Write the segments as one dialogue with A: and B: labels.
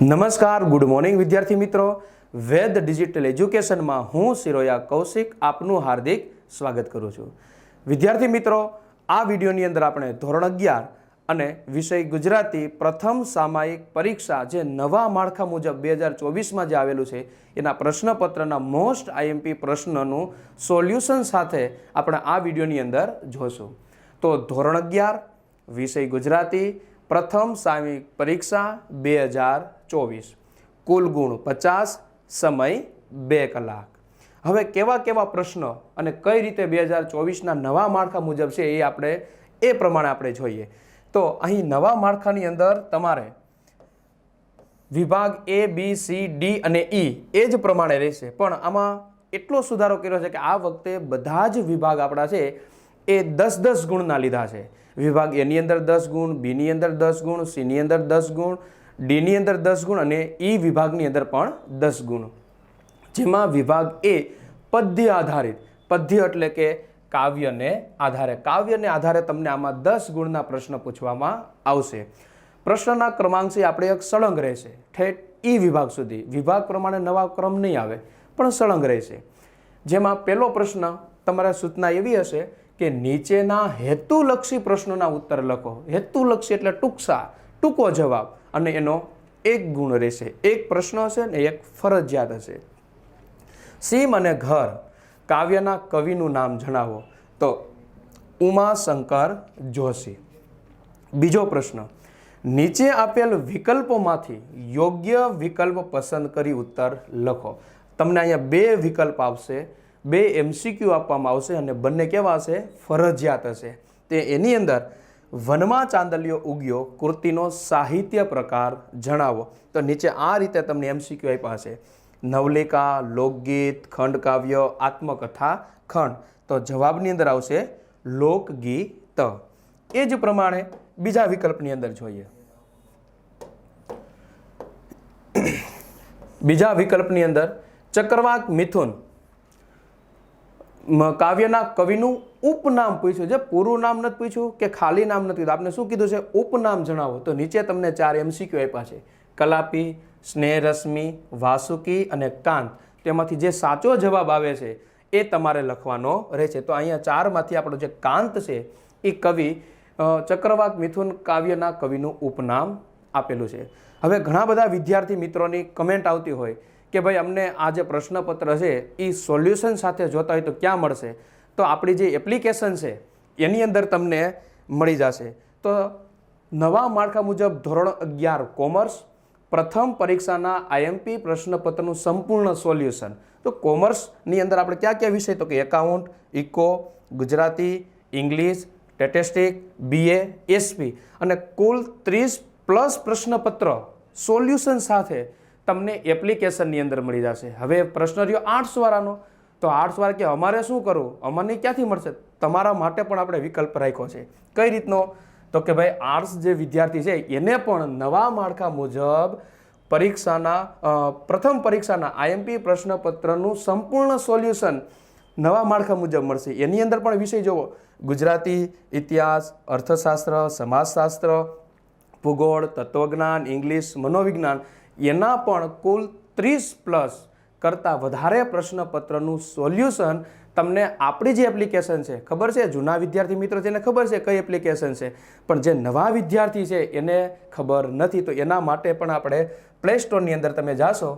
A: નમસ્કાર, good morning વિદ્યાર્થી મિત્રો. વેદ ડિજિટલ એજ્યુકેશનમાં હું સિરોયા કૌશિક આપનું હાર્દિક સ્વાગત કરું છું. વિદ્યાર્થી મિત્રો, આ વિડીયોની અંદર આપણે ધોરણ અગિયાર અને વિષય ગુજરાતી પ્રથમ સામાયિક પરીક્ષા જે નવા માળખા મુજબ બે હજાર ચોવીસમાં જે આવેલું છે, એના પ્રશ્નપત્રના મોસ્ટ આઈએમપી પ્રશ્નનું સોલ્યુશન સાથે આપણે આ વિડીયોની અંદર જોશું. તો ધોરણ અગિયાર, વિષય ગુજરાતી પ્રથમ સામયિક પરીક્ષા બે હજાર ચોવીસ. કુલ ગુણ પચાસ, સમય બે કલાક. હવે કેવા કેવા પ્રશ્નો અને કઈ રીતે બે હજાર ચોવીસના નવા માળખા મુજબ છે એ આપણે, એ પ્રમાણે આપણે જોઈએ. તો અહીં નવા માળખાની અંદર તમારે વિભાગ એ બી સી ડી અને ઈ એ જ પ્રમાણે રહેશે. પણ આમાં એટલો સુધારો કર્યો છે કે આ વખતે બધા જ વિભાગ આપણા છે એ દસ દસ ગુણના લીધા છે. વિભાગ એની અંદર દસ ગુણ બીની અંદર દસ ગુણ સીની અંદર દસ ગુણ ડીની અંદર દસ ગુણ અને ઈ વિભાગની અંદર પણ દસ ગુણ. જેમાં વિભાગ એ પદ્ય આધારિત, પદ્ય એટલે કે કાવ્યને આધારે. કાવ્યને આધારે તમને આમાં દસ ગુણના પ્રશ્ન પૂછવામાં આવશે. પ્રશ્નના ક્રમાંક છે આપણે એક સળંગ રહેશે. ઠેઠ ઈ વિભાગ સુધી. વિભાગ પ્રમાણે નવા ક્રમ નહીં આવે, પણ સળંગ રહેશે. જેમાં પહેલો પ્રશ્ન તમારા સૂચના એવી હશે કે નીચેના હેતુલક્ષી પ્રશ્નોના ઉત્તર લખો. હેતુલક્ષી એટલે ટૂંકસા, ટૂંકો જવાબ. અને એનો એક ગુણ રહેશે. એક પ્રશ્ન હશે ને એક ફરજિયાત હશે. સીમ અને ઘર કાવ્યના કવિનું નામ જણાવો. તો ઉમાશંકર જોશી. બીજો પ્રશ્ન. નીચે આપેલ વિકલ્પોમાંથી યોગ્ય વિકલ્પ પસંદ કરી ઉત્તર લખો. તમને અહીંયા બે વિકલ્પ આવશે. બે એમસીક્યુ આપવામાં આવશે અને બંને કેવા હશે? ફરજિયાત હશે. તે એની અંદર વનમાં ચાંદલિયો ઉગ્યો કૃતિનો સાહિત્ય પ્રકાર જણાવો. તો નીચે આ રીતે તમને એમસીક્યુ આપ્યા હશે. નવલિકા લોકગીત, ખંડકાવ્ય, આત્મકથા, ખંડ. તો જવાબની અંદર આવશે લોકગીત. એ જ પ્રમાણે બીજા વિકલ્પની અંદર જોઈએ. બીજા વિકલ્પની અંદર ચક્રવાક મિથુન. કાવ્યના કવિનું ઉપનામ પૂછ્યું છે. પૂરું નામ નથી પૂછ્યું કે ખાલી નામ નથી કીધું આપને શું કીધું છે? ઉપનામ જણાવો. તો નીચે તમને ચાર એમસીક્યુ આપ્યા છે. કલાપી, સ્નેહરશ્મિ, વાસુકી અને કાંત. તેમાંથી જે સાચો જવાબ આવે છે એ તમારે લખવાનો રહેશે. તો અહીંયા ચારમાંથી આપણો જે કાંત છે એ કવિ ચક્રવાક મિથુન કાવ્યના કવિનું ઉપનામ આપેલું છે. હવે ઘણા બધા વિદ્યાર્થી મિત્રોની કમેન્ટ આવતી હોય. કે ભાઈ અમને આ જે પ્રશ્નપત્ર છે એ સોલ્યુશન સાથે જોતા હોય તો ક્યાં મળશે? તો આપણી જે એપ્લિકેશન છે, એની અંદર તમને મળી જશે. તો નવા માળખા મુજબ ધોરણ અગિયાર, કોમર્સ. પ્રથમ પરીક્ષાના આઈએમપી પ્રશ્નપત્રનું સંપૂર્ણ સોલ્યુશન. તો કોમર્સની અંદર આપણે ક્યાં ક્યાં વિષય? તો કે account, eco, Gujarati, English, statistic, BA, SP. અને કુલ ત્રીસ પ્લસ પ્રશ્નપત્ર સોલ્યુશન સાથે તમને એપ્લિકેશનની અંદર મળી જશે. હવે પ્રશ્ન રહ્યો આર્ટ્સ વાળાનો. તો આર્ટ્સ વાળા કે અમારે શું કરવું? અમને ક્યાંથી મળશે? તમારા માટે પણ આપણે વિકલ્પ રાખ્યો છે. કઈ રીતનો? તો કે ભાઈ આર્ટ્સ જે વિદ્યાર્થી છે, એને પણ નવા માળખા મુજબ પરીક્ષાના પ્રથમ પરીક્ષાના આઈએમપી પ્રશ્નપત્રનું સંપૂર્ણ સોલ્યુશન નવા માળખા મુજબ મળશે. એની અંદર પણ વિષય જુઓ ગુજરાતી ઇતિહાસ, અર્થશાસ્ત્ર, સમાજશાસ્ત્ર, ભૂગોળ, તત્વજ્ઞાન, ઇંગ્લિશ, મનોવિજ્ઞાન એના પણ કુલ ત્રીસ પ્લસ કરતાં વધારે પ્રશ્નપત્રનું સોલ્યુશન તમને આપણી જે એપ્લિકેશન છે, ખબર છે? જૂના વિદ્યાર્થી મિત્રો જેને ખબર છે કઈ એપ્લિકેશન છે? પણ જે નવા વિદ્યાર્થી છે એને ખબર નથી. તો એના માટે પણ આપણે પ્લે સ્ટોરની અંદર તમે જાશો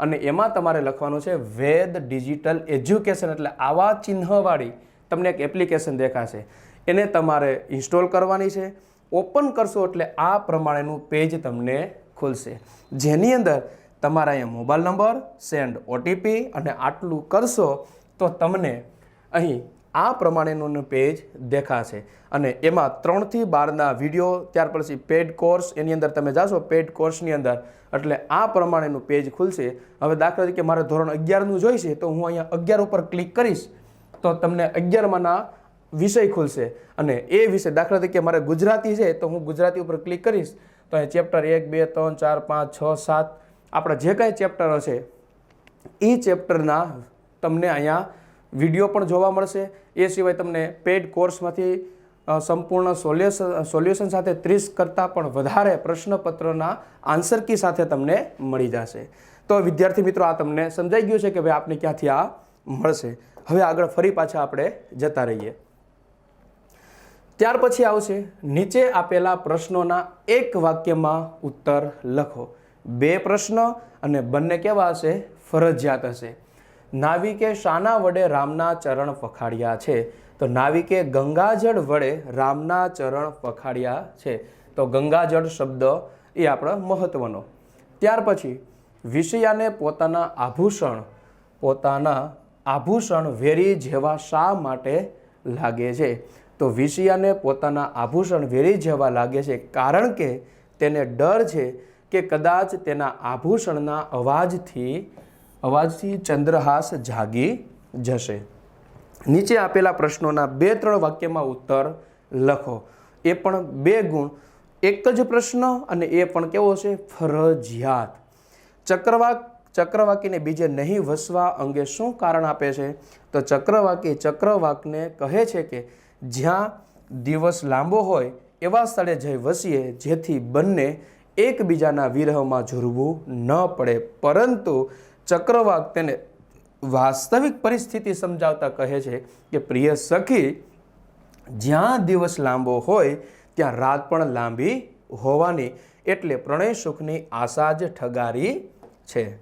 A: અને એમાં તમારે લખવાનું છે વેદ ડિજિટલ એજ્યુકેશન. એટલે આવા ચિહ્નવાળી તમને એક એપ્લિકેશન દેખાશે. એને તમારે ઇન્સ્ટોલ કરવાની છે. ઓપન કરશો એટલે આ પ્રમાણેનું પેજ તમને ખુલશે. જેની અંદર તમારા અહીંયા મોબાઈલ નંબર, સેન્ડ ઓટીપી અને આટલું કરશો તો તમને અહીં આ પ્રમાણેનું પેજ દેખાશે. અને એમાં ત્રણથી બારના વીડિયો, ત્યાર પછી પેડ કોર્સ, એની અંદર તમે જાશો, પેડ કોર્સની અંદર. એટલે આ પ્રમાણેનું પેજ ખુલશે. હવે દાખલા તરીકે મારે ધોરણ અગિયારનું જોઈશે તો હું અહીંયા અગિયાર ઉપર ક્લિક કરીશ, તો તમને અગિયારમાંના વિષય ખુલશે. અને એ વિષય, દાખલા તરીકે મારે ગુજરાતી છે, તો હું ગુજરાતી ઉપર ક્લિક કરીશ તો અહીં ચેપ્ટર એક, બે, ત્રણ, ચાર, પાંચ, છ, સાત આપણા જે કાંઈ ચેપ્ટરો છે એ ચેપ્ટરના તમને અહીંયા વીડિયો પણ જોવા મળશે. એ સિવાય તમને પેડ કોર્સમાંથી સંપૂર્ણ સોલ્યુશન સોલ્યુશન સાથે ત્રીસ કરતાં પણ વધારે પ્રશ્નપત્રના આન્સર કી સાથે તમને મળી જશે. તો વિદ્યાર્થી મિત્રો, આ તમને સમજાઈ ગયું છે કે ભાઈ આપને ક્યાંથી આ મળશે. હવે આગળ ફરી પાછા આપણે જતા રહીએ. ત્યાર પછી આવશે નીચે આપેલા પ્રશ્નોના એક વાક્યમાં ઉત્તર લખો. બે પ્રશ્ન અને બંને કેવા હશે? ફરજિયાત હશે. નાવિકે શાના વડે રામના ચરણ પખાડ્યા છે. તો નાવિકે ગંગાજળ વડે રામના ચરણ પખાડ્યા છે. તો ગંગાજળ શબ્દ એ આપણો મહત્વનો. ત્યાર પછી વિષયાને પોતાના આભૂષણ પોતાના આભૂષણ વેરી જેવા શા માટે લાગે છે? તો વિષયાને પોતાના આભૂષણ વેરી જવા લાગે છે કારણ કે તેને ડર છે કે કદાચ તેના આભૂષણના અવાજથી અવાજથી ચંદ્રહાસ જાગી જશે. નીચે આપેલા પ્રશ્નોના બે ત્રણ વાક્યમાં ઉત્તર લખો. એ પણ બે ગુણ, એક જ પ્રશ્ન અને એ પણ કેવો છે? ફરજિયાત. ચક્રવાક, ચક્રવાકીને બીજે નહીં વસવા અંગે શું કારણ આપે છે? તો ચક્રવાકી ચક્રવાકને કહે છે કે જ્યાં દિવસ લાંબો હોય એવા સ્થળે જઈ વસીએ જેથી બંને એકબીજાના વિરહમાં ઝૂરવું ન પડે. પરંતુ ચક્રવાક તેને વાસ્તવિક પરિસ્થિતિ સમજાવતા કહે છે કે, પ્રિય સખી, જ્યાં દિવસ લાંબો હોય, ત્યાં રાત પણ લાંબી હોવાની એટલે પ્રણય સુખની આશા જ ઠગારી છે.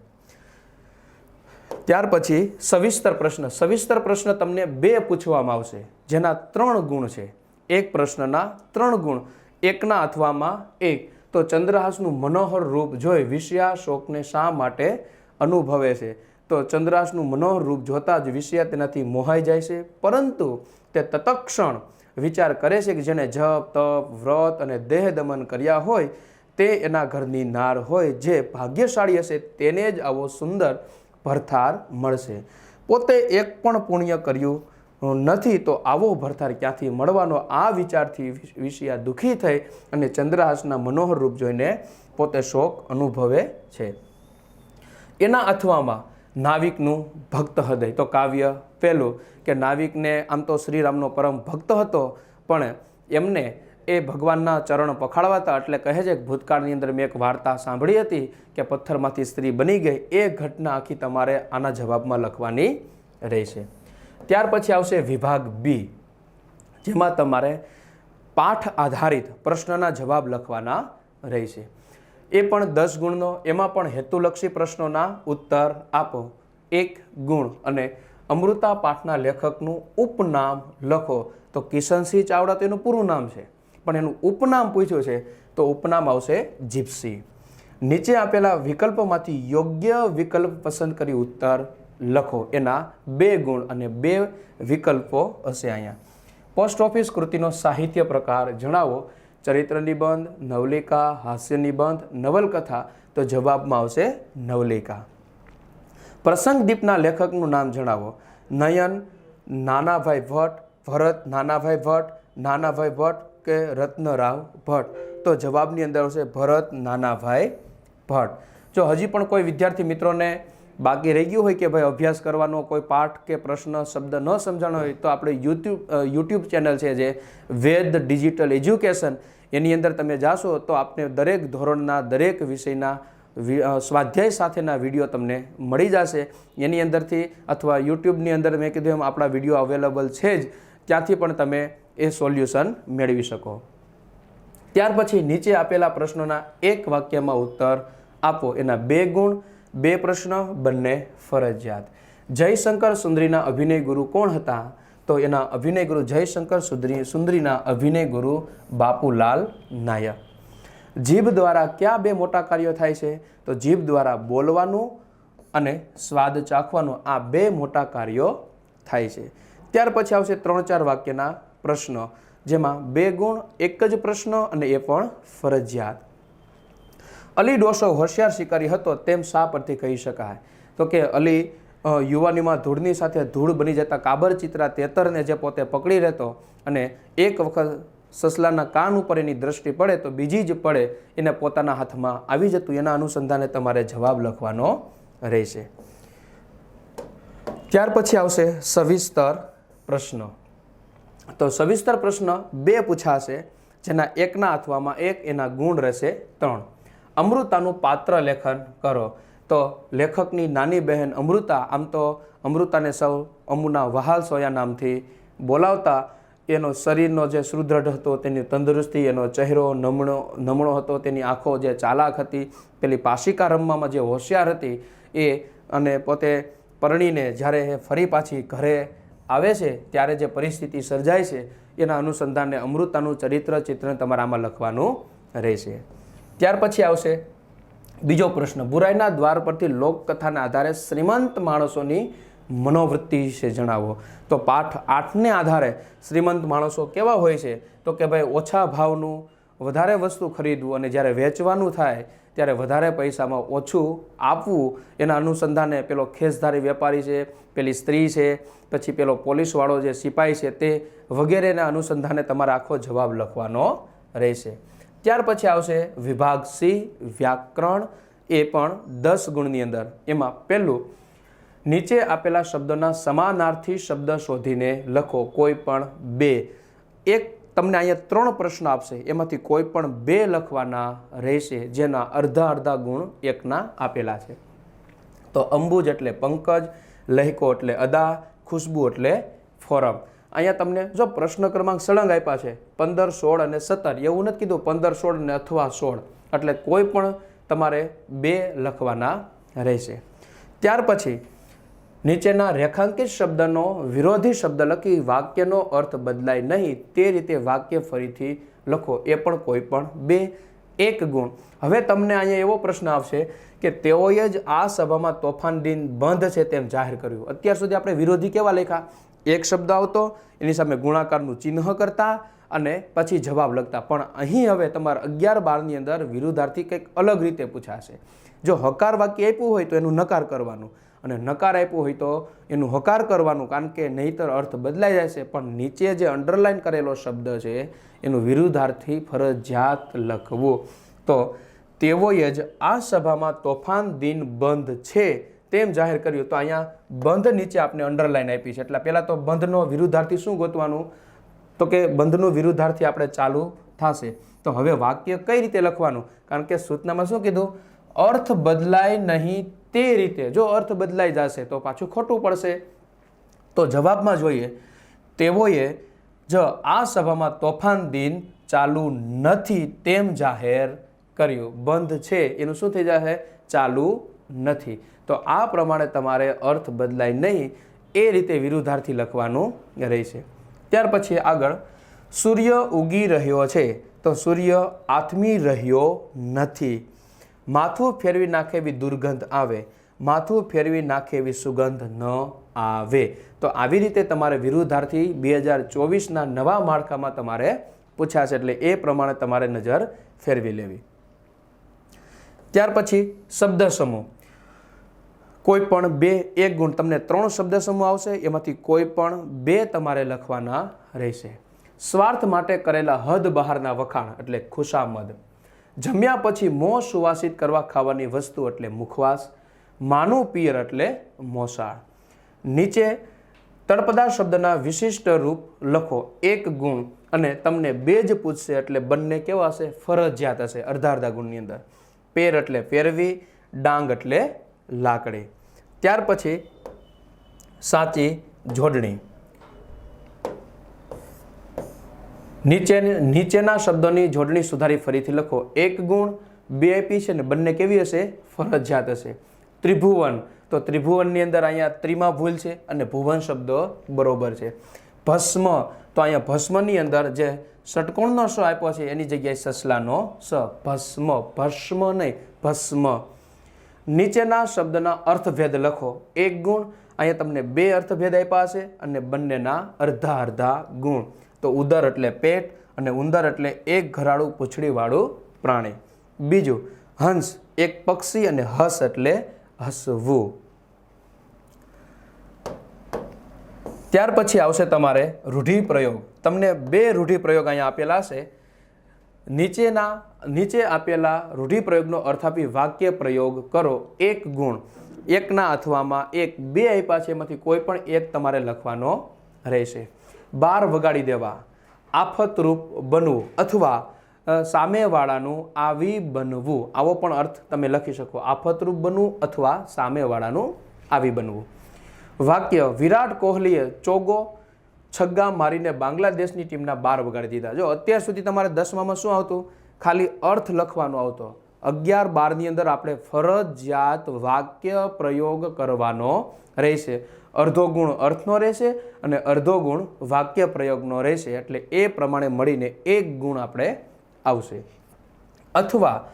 A: ત્યાર પછી સવિસ્તર પ્રશ્ન. સવિસ્તર પ્રશ્ન તમને બે પૂછવામાં આવશે. જેના ત્રણ ગુણ છે. એક પ્રશ્નના ત્રણ ગુણ, એકના અથવામાં એક. તો ચંદ્રહાસનું મનોહર રૂપ જોઈ વિષયા શોકને શા માટે અનુભવે છે? તો ચંદ્રહાસનું મનોહર રૂપ જોતા જ વિષયા તેનાથી મોહાઈ જાય છે. પરંતુ તે તતક્ષણ વિચાર કરે છે કે જેણે જપ, તપ, વ્રત અને દેહ દમન કર્યા હોય તે એના ઘરની નાર હોય જે ભાગ્યશાળી હશે તેને જ આવો સુંદર ભરથાર મળશે. પોતે એક પણ પુણ્ય કર્યું નથી, તો આવો ભરથાર ક્યાંથી મળવાનો? આ વિચારથી વિષિયા દુઃખી થઈ અને ચંદ્રહાસના મનોહર રૂપ જોઈને પોતે શોક અનુભવે છે. એના અથવામાં નાવિકનું ભક્ત હૃદય. તો કાવ્ય પહેલું કે નાવિકને આમ તો શ્રીરામનો પરમ ભક્ત હતો, પણ એમને એ ભગવાનના ચરણ પખાડવાતા એટલે કહે છે કે ભૂતકાળની અંદર મેં એક વાર્તા સાંભળી હતી કે પથ્થરમાંથી સ્ત્રી બની ગઈ. એ ઘટના આખી તમારે આના જવાબમાં લખવાની રહેશે. ત્યાર પછી આવશે વિભાગ બી જેમાં તમારે પાઠ આધારિત પ્રશ્નના જવાબ લખવાના રહેશે. એ પણ દસ ગુણનો, એમાં પણ હેતુલક્ષી પ્રશ્નોના ઉત્તર આપો. એક ગુણ અને અમૃતા પાઠના લેખકનું ઉપનામ લખો. તો કિશનસિંહ ચાવડા તો એનું પૂરું નામ છે, પણ એનું ઉપનામ પૂછ્યું છે, તો ઉપનામ આવશે જીપ્સી. નીચે આપેલા વિકલ્પોમાંથી યોગ્ય વિકલ્પ પસંદ કરી ઉત્તર લખો. એના બે ગુણ અને બે વિકલ્પો હશે અહીંયા. પોસ્ટ ઓફિસ કૃતિનો સાહિત્ય પ્રકાર જણાવો. ચરિત્ર નિબંધ નવલિકા હાસ્ય નિબંધ, નવલકથા. તો જવાબમાં આવશે નવલિકા પ્રસંગદીપના લેખકનું નામ જણાવો. નયન, નાનાભાઈ ભટ્ટ, ભરત, નાનાભાઈ ભટ્ટ નાનાભાઈ ભટ્ટ કે રત્નરાવ ભટ્ટ? તો જવાબની અંદર આવશે ભરત, નાનાભાઈ ભટ્ટ. જો હજી પણ કોઈ વિદ્યાર્થી મિત્રોને બાકી રહી ગયું હોય કે ભાઈ અભ્યાસ કરવાનો કોઈ પાઠ કે પ્રશ્ન, શબ્દ ન સમજાણો હોય તો આપણે યુટ્યુબ યુટ્યુબ ચેનલ છે જે વેદ ડિજિટલ એજ્યુકેશન એની અંદર તમે જાશો તો આપને દરેક ધોરણના, દરેક વિષયના સ્વાધ્યાય સાથેના વીડિયો તમને મળી જશે. એની અંદરથી અથવા યુટ્યુબની અંદર મેં કીધું એમ આપણા વીડિયો અવેલેબલ છે જ, ત્યાંથી પણ તમે એ સોલ્યુશન મેળવી શકો. ત્યાર પછી નીચે આપેલા પ્રશ્નોના એક વાક્યમાં ઉત્તર આપો. એના બે ગુણ બે પ્રશ્ન, બંને ફરજિયાત. જયશંકર સુંદરીના અભિનય ગુરુ કોણ હતા? તો એના અભિનય ગુરુ જયશંકર સુંદરી, સુંદરીના અભિનય ગુરુ બાપુલાલ નાયક. જીભ દ્વારા કયા બે મોટા કાર્યો થાય છે? તો જીભ દ્વારા બોલવાનું અને સ્વાદ ચાખવાનું આ બે મોટા કાર્યો થાય છે. ત્યાર પછી આવશે ત્રણ ચાર વાક્યના પ્રશ્નો, જેમાં બે ગુણ, એક જ પ્રશ્ન અને એ પણ ફરજિયાત. અલી ડોસો હોશિયાર શિકારી હતો તેમ શા પરથી કહી શકાય? તો કે અલી યુવાનીમાં ધૂળની સાથે ધૂળ બની જતા કાબર ચિત્રા તેતરને જે પોતે પકડી રહેતો અને એક વખત સસલાના કાન ઉપર એની દ્રષ્ટિ પડે તો બીજી જ પડે એને પોતાના હાથમાં આવી જતું. એના અનુસંધાને તમારે જવાબ લખવાનો રહેશે. ત્યાર પછી આવશે સવિસ્તર પ્રશ્ન. તો સવિસ્તર પ્રશ્ન બે પૂછાશે, જેના એકના અથવામાં એક, એના ગુણ રહેશે ત્રણ. અમૃતાનું પાત્ર લેખન કરો. તો લેખકની નાની બહેન અમૃતા, આમ તો અમૃતાને સૌ અમુના વહાલ સોયા નામથી બોલાવતા, એનો શરીરનો જે સુદૃઢ હતો, તેની તંદુરસ્તી, એનો ચહેરો નમણો નમણો હતો, તેની આંખો જે ચાલાક હતી, પેલી પાશિકા રમવામાં જે હોશિયાર હતી, એ અને પોતે પરણીને જ્યારે એ ફરી પાછી ઘરે આવે છે, ત્યારે જે પરિસ્થિતિ સર્જાય છે, એના અનુસંધાને અમૃતાનું ચરિત્ર ચિત્રણ તમારામાં લખવાનું રહેશે. ત્યાર પછી આવશે બીજો પ્રશ્ન. બુરાઈના દ્વાર પરથી લોકકથાના આધારે શ્રીમંત માણસોની મનોવૃત્તિ વિશે જણાવો. તો પાઠ આઠને આધારે શ્રીમંત માણસો કેવા હોય છે? તો કે ભાઈ, ઓછા ભાવનું વધારે વસ્તુ ખરીદવું અને જ્યારે વેચવાનું થાય ત્યારે વધારે પૈસામાં ઓછું આપવું. એના અનુસંધાને પેલો ખેસધારી વેપારી છે, પેલી સ્ત્રી છે, પછી પેલો પોલીસવાળો જે સિપાઈ છે તે વગેરેના અનુસંધાને તમારે આખો જવાબ લખવાનો રહેશે. ત્યાર પછી આવશે વિભાગ સી, વ્યાકરણ એ પણ દસ ગુણની અંદર. એમાં પહેલું, નીચે આપેલા શબ્દોના સમાનાર્થી શબ્દ શોધીને લખો, કોઈ પણ બે. એક તમને અહીંયા ત્રણ પ્રશ્ન આપશે, એમાંથી કોઈ પણ બે લખવાના રહેશે, જેના અડધા અડધા ગુણ એકના આપેલા છે. તો અંબુજ એટલે પંકજ, લહેકો એટલે અદા, ખુશ્બુ એટલે ફોરમ. અહીંયા તમને જો પ્રશ્ન ક્રમાંક સળંગ આપ્યા છે, પંદર, સોળ અને સત્તર. એવું નથી કીધું પંદર, સોળ અને અથવા સોળ. એટલે કોઈ પણ તમારે બે લખવાના રહેશે. ત્યાર પછી નીચેના રેખાંકિત શબ્દનો વિરોધી શબ્દ લખી વાક્યનો અર્થ બદલાય નહીં, તે રીતે વાક્ય ફરીથી લખો. એ પણ કોઈ પણ બે, એક ગુણ. હવે તમને અહીંયા એવો પ્રશ્ન આવશે કે તેઓએ જ આ સભામાં તોફાન દિન બંધ છે તેમ જાહેર કર્યું. અત્યાર સુધી આપણે વિરોધી કેવા લખ્યા? એક શબ્દ આવતો, એની સામે ગુણાકારનું ચિહ્ન કરતા અને પછી જવાબ લખતા. પણ અહીં હવે તમારે અગિયાર બારની અંદર વિરુદ્ધાર્થી કંઈક અલગ રીતે પૂછાશે. જો હકાર વાક્ય આપ્યું હોય તો એનું નકાર કરવાનું અને નકાર આપ્યું હોય તો એનું હકાર કરવાનું, કારણ કે નહીતર અર્થ બદલાઈ જાય છે. પણ નીચે જે અંડરલાઈન કરેલો શબ્દ છે, એનું વિરુદ્ધાર્થી ફરજિયાત લખવું. તો તેઓએ જ આ સભામાં તોફાન દિન બંધ છે તેમ જાહેર કર્યું તો અહીંયા બંધ નીચે આપણે અંડરલાઈન આપી છે. એટલે પહેલાં તો બંધનો વિરુદ્ધાર્થી શું ગોતવાનું? તો કે બંધનું વિરુદ્ધાર્થી આપણે ચાલુ થશે. તો હવે વાક્ય કઈ રીતે લખવાનું? કારણ કે સૂચનામાં શું કીધું? અર્થ બદલાય નહીં તે રીતે. જો અર્થ બદલાઈ જશે તો પાછું ખોટું પડશે. તો જવાબમાં જોઈએ, તેઓએ જ આ સભામાં તોફાન દિન ચાલુ નથી તેમ જાહેર કર્યું. બંધ છે. એનું શું થઈ જશે? ચાલુ નથી. તો આ પ્રમાણે તમારે અર્થ બદલાય નહીં, એ રીતે વિરુદ્ધાર્થી લખવાનું રહેશે. ત્યાર પછી આગળ, સૂર્ય ઉગી રહ્યો છે, તો સૂર્ય આથમી રહ્યો નથી. માથું ફેરવી નાખે એવી દુર્ગંધ આવે, માથું ફેરવી નાખે એવી સુગંધ ન આવે. તો આવી રીતે તમારે વિરુદ્ધાર્થી બે હજાર ચોવીસના નવા માળખામાં તમારે પૂછાશે, એટલે એ પ્રમાણે તમારે નજર ફેરવી લેવી. ત્યાર પછી શબ્દ સમૂહ કોઈ પણ બે, એક ગુણ તમને ત્રણ શબ્દ સમૂહ આવશે, એમાંથી કોઈ પણ બે તમારે લખવાના રહેશે. સ્વાર્થ માટે કરેલા હદ બહારના વખાણ એટલે ખુશામદ. જમ્યા પછી મોં સુવાસિત કરવા ખાવાની વસ્તુ એટલે મુખવાસ, માનું પિયર એટલે મોસાળ. નીચે તળપદા શબ્દના વિશિષ્ટ રૂપ લખો, એક ગુણ, અને તમને બે જ પૂછશે એટલે બંને કેવા હશે? ફરજિયાત હશે અડધા અડધા ગુણની અંદર. પેર એટલે પેરવી ડાંગ એટલે લાકડી. ત્યાર પછી સાચી જોડણી. નીચે નીચેના શબ્દોની જોડણી સુધારી ફરીથી લખો. એક ગુણ, બે આપી છે ને બંને કેવી હશે? ફરજિયાત હશે. ત્રિભુવન. તો ત્રિભુવનની અંદર અહીંયા ત્રિમા ભૂલ છે અને ભુવન શબ્દો બરોબર છે. ભસ્મ. તો અહીંયા ભસ્મની અંદર જે ષટકોણનો સ આપ્યો છે, એની જગ્યાએ સસલાનો સ. ભસ્મ. ભસ્મ નહીં, ભસ્મ. નીચેના શબ્દના અર્થભેદ લખો. એક ગુણ, અહીંયા તમને બે અર્થભેદ આપ્યા છે અને બંનેના અડધા અડધા ગુણ. તો ઉદર એટલે પેટ અને ઉંદર એટલે એક ઘરાળું પૂંછડીવાળું પ્રાણી. બીજું, હંસ એક પક્ષી અને હસ એટલે હસવું. ત્યાર પછી આવશે તમારે રૂઢિપ્રયોગ. તમને બે રૂઢિપ્રયોગ અહીંયા આપેલા છે. નીચેના, નીચે આપેલા રૂઢિપ્રયોગનો અર્થ આપી વાક્ય પ્રયોગ કરો એક ગુણ, એકના અથવામાં એક, બે આપ્યા છે એમાંથી કોઈ પણ એક તમારે લખવાનો રહેશે. બાર વગાડી દેવા, આફતરૂપ બનવું અથવા સામેવાળાનું આવી બનવું. આવો પણ અર્થ તમે લખી શકો. આફતરૂપ બનવું અથવા સામેવાળાનું આવી બનવું. વાક્ય, વિરાટ કોહલીએ ચોગો છગ્ગા મારીને બાંગ્લાદેશની ટીમના બાર વગાડી દીધા. જો અત્યાર સુધી તમારે દસમામાં શું આવતું? ખાલી અર્થ લખવાનો આવતો. અગિયાર બારની અંદર આપણે ફરજિયાત વાક્ય પ્રયોગ કરવાનો રહેશે. અડધો ગુણ અર્થનો રહેશે અને અડધો ગુણ વાક્ય પ્રયોગનો રહેશે. એટલે એ પ્રમાણે મળીને એક ગુણ આપણે આવશે. અથવા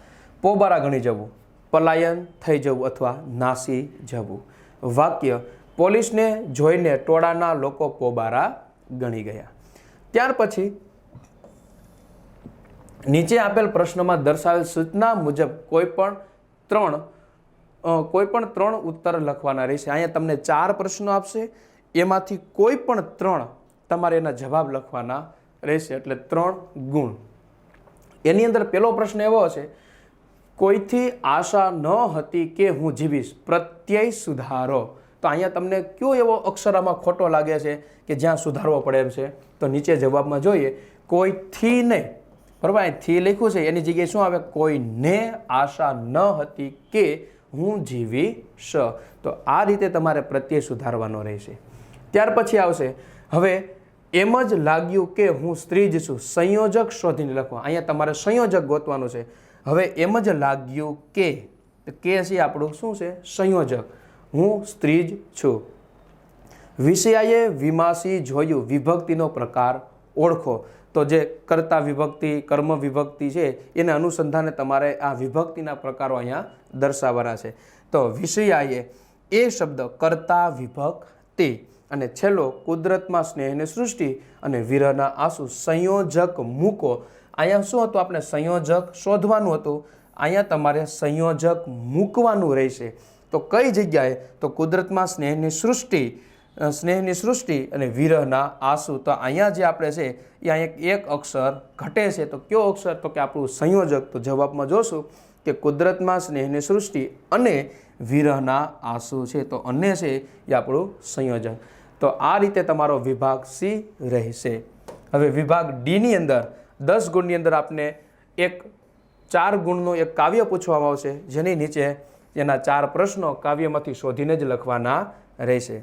A: પોબારા ગણી જવું. પલાયન થઈ જવું અથવા નાસી જવું. વાક્ય પોલીસને જોઈને ટોળાના લોકો પોબારા ગણી ગયા. ત્યાર પછી નીચે આપેલ પ્રશ્નમાં દર્શાવેલ સૂચના મુજબ કોઈ પણ ત્રણ કોઈપણ કોઈ પણ ત્રણ ઉત્તર લખવાના રહેશે. અહીંયા તમને ચાર પ્રશ્નો આપશે. એમાંથી કોઈ પણ ત્રણ તમારે એના જવાબ લખવાના રહેશે. એટલે ત્રણ ગુણ. એની અંદર પહેલો પ્રશ્ન એવો હશે, કોઈથી આશા ન હતી કે હું જીવીશ? પ્રત્યય સુધારો. તો અહીંયા તમને કયો એવો અક્ષર આમાં ખોટો લાગે છે કે જ્યાં સુધારવો પડે એમ છે? તો નીચે જવાબમાં જોઈએ કોઈ થી નહીં બરાબર? અહીં થી લખ્યું છે, એની જગ્યાએ શું આવે? કોઈને આશા ન હતી કે હું જીવી શ તો આ રીતે તમારે પ્રત્યય સુધારવાનો રહેશે. ત્યાર પછી આવશે, હવે એમ જ લાગ્યું કે હું સ્ત્રી જ છું, સંયોજક શોધીને લખવા. અહીંયા તમારે સંયોજક ગોતવાનું છે. હવે એમ જ લાગ્યું કે કે છે આપણું? શું છે? સંયોજક. હું સ્ત્રી જ છું. વિષયાએ વિમાસી જોયું વિભક્તિનો પ્રકાર ઓળખો. તો જે કર્તા વિભક્તિ, કર્મ વિભક્તિ છે, એને અનુસંધાને તમારે આ વિભક્તિના પ્રકારો અહીંયા દર્શાવવાના છે. તો વિષયાએ એ શબ્દ કર્તા વિભક્તિ અને છેલ્લો કુદરતમાં સ્નેહને સૃષ્ટિ અને વિરહના આંસુ સંયોજક મૂકો. અહીંયા શું હતું? આપણે સંયોજક શોધવાનું હતું. અહીંયા તમારે સંયોજક મૂકવાનું રહેશે. તો કઈ જગ્યાએ? તો કુદરતમાં સ્નેહની સૃષ્ટિ સ્નેહની સૃષ્ટિ અને વિરહના આંસુ. તો અહીંયા જે આપણે છે, એ અહીંયા એક અક્ષર ઘટે છે. તો કયો અક્ષર? તો કે આપણું સંયોજક. તો જવાબમાં જોશું કે કુદરતમાં સ્નેહની સૃષ્ટિ અને વિરહના આંસુ છે. તો અને છે એ આપણું સંયોજક તો આ રીતે તમારો વિભાગ સી રહેશે. હવે વિભાગ ડીની અંદર દસ ગુણની અંદર આપને એક, ચાર ગુણનું એક કાવ્ય પૂછવામાં આવશે. જેની નીચે એના ચાર પ્રશ્નો કાવ્યમાંથી શોધીને જ લખવાના રહેશે.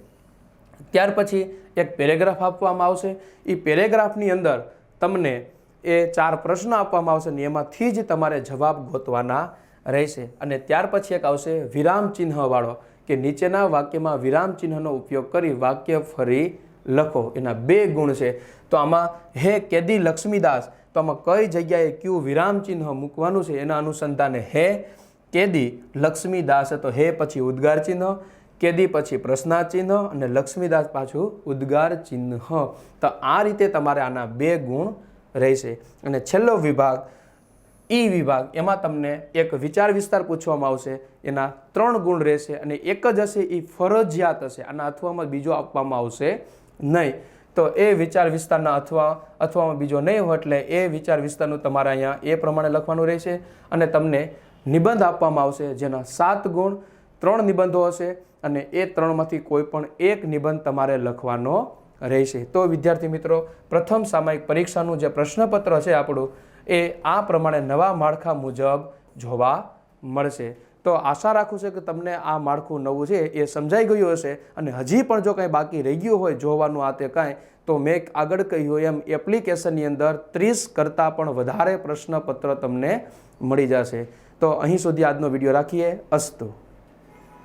A: ત્યાર પછી એક પેરેગ્રાફ આપવામાં આવશે. એ પેરેગ્રાફની અંદર તમને એ ચાર પ્રશ્નો આપવામાં આવશે ને એમાંથી જ તમારે જવાબ ગોતવાના રહેશે. અને ત્યાર પછી એક આવશે વિરામ ચિહ્નવાળો કે નીચેના વાક્યમાં વિરામ ચિહ્નનો ઉપયોગ કરી વાક્ય ફરી લખો. એના બે ગુણ છે. તો આમાં હે કેદી લક્ષ્મીદાસ, તો આમાં કઈ જગ્યાએ કયું વિરામ ચિહ્ન મૂકવાનું છે એના અનુસંધાને હે કેદી લક્ષ્મીદાસ તો હે પછી ઉદ્ગાર ચિહ્ન, કેદી પછી પ્રશ્નાચિહ્ન અને લક્ષ્મીદાસ પાછું ઉદ્ગાર ચિહ્ન. તો આ રીતે તમારે આના બે ગુણ રહેશે. અને છેલ્લો વિભાગ, ઈ વિભાગ, એમાં તમને એક વિચાર વિસ્તાર પૂછવામાં આવશે. એના ત્રણ ગુણ રહેશે અને એક જ હશે એ ફરજિયાત હશે. આના અથવામાં બીજો આપવામાં આવશે નહીં. તો એ વિચાર વિસ્તારના અથવા, અથવામાં બીજો નહીં હોય એટલે એ વિચાર વિસ્તારનું તમારે અહીંયા એ પ્રમાણે લખવાનું રહેશે. અને તમને નિબંધ આપવામાં આવશે, જેના સાત ગુણ ત્રણ નિબંધો હશે અને એ ત્રણમાંથી કોઈ પણ એક નિબંધ તમારે લખવાનો રહેશે. તો વિદ્યાર્થી મિત્રો, પ્રથમ સામાયિક પરીક્ષાનું જે પ્રશ્નપત્ર છે આપણું, એ આ પ્રમાણે નવા માળખા મુજબ જોવા મળશે. તો આશા રાખું છું કે તમને આ માળખું નવું છે, એ સમજાઈ ગયું હશે અને હજી પણ જો કાંઈ બાકી રહી ગયું હોય જોવાનું આ તે કાંઈ, તો મેં આગળ કહ્યું એમ, એપ્લિકેશનની અંદર ત્રીસ કરતાં પણ વધારે પ્રશ્નપત્ર તમને મળી જશે. તો અહીં સુધી આજનો વીડિયો રાખીએ. અસ્તુ.